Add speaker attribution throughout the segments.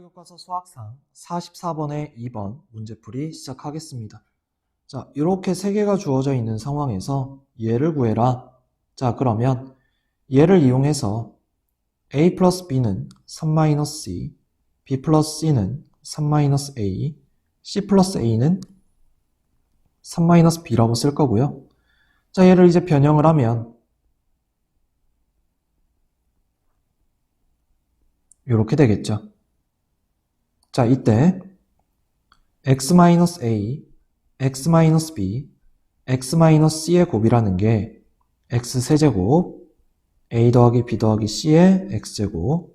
Speaker 1: 교과서 수학상 44번의 2번 문제풀이 시작하겠습니다. 자, 이렇게 세 개가 주어져 있는 상황에서 얘를 구해라. 자, 그러면 얘를 이용해서 a 플러스 b는 3-c, b 플러스 c는 3-a, c 플러스 a는 3-b라고 쓸 거고요. 자, 얘를 이제 변형을 하면 이렇게 되겠죠. 자, 이때 x-a, x-b, x-c의 곱이라는 게 x세제곱, a 더하기 b 더하기 c의 x제곱,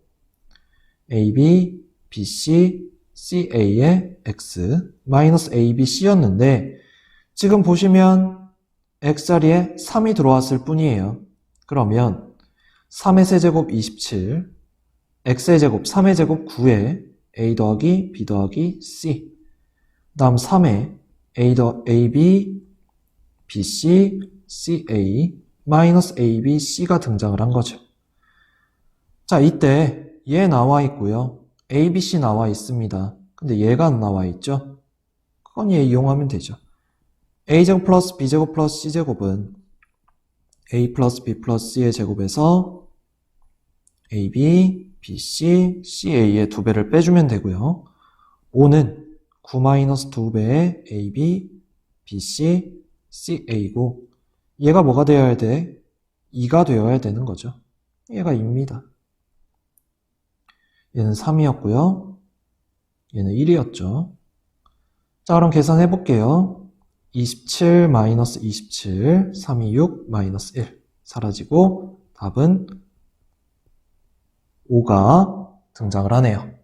Speaker 1: ab, bc, ca의 x, 마이너스 abc였는데 지금 보시면 x자리에 3이 들어왔을 뿐이에요. 그러면 3의 세제곱 27, x의 제곱 3의 제곱 9에 a 더하기 b 더하기 c 다음 3에 a 더 ab bc ca 마이너스 ab c가 등장을 한 거죠. 자 이때 얘 나와 있고요. abc 나와 있습니다. 근데 얘가 안 나와 있죠. 그건 얘 이용하면 되죠. a제곱 플러스 b제곱 플러스 c제곱은 a 플러스 b 플러스 c의 제곱에서 ab BC, CA의 두 배를 빼주면 되고요. 5는 9-2배의 AB, BC, CA고 얘가 뭐가 되어야 돼? 2가 되어야 되는 거죠. 얘가 2입니다. 얘는 3이었고요. 얘는 1이었죠. 자, 그럼 계산해 볼게요. 27 마이너스 27, 3이 6 마이너스 1 사라지고 답은 5가 등장을 하네요.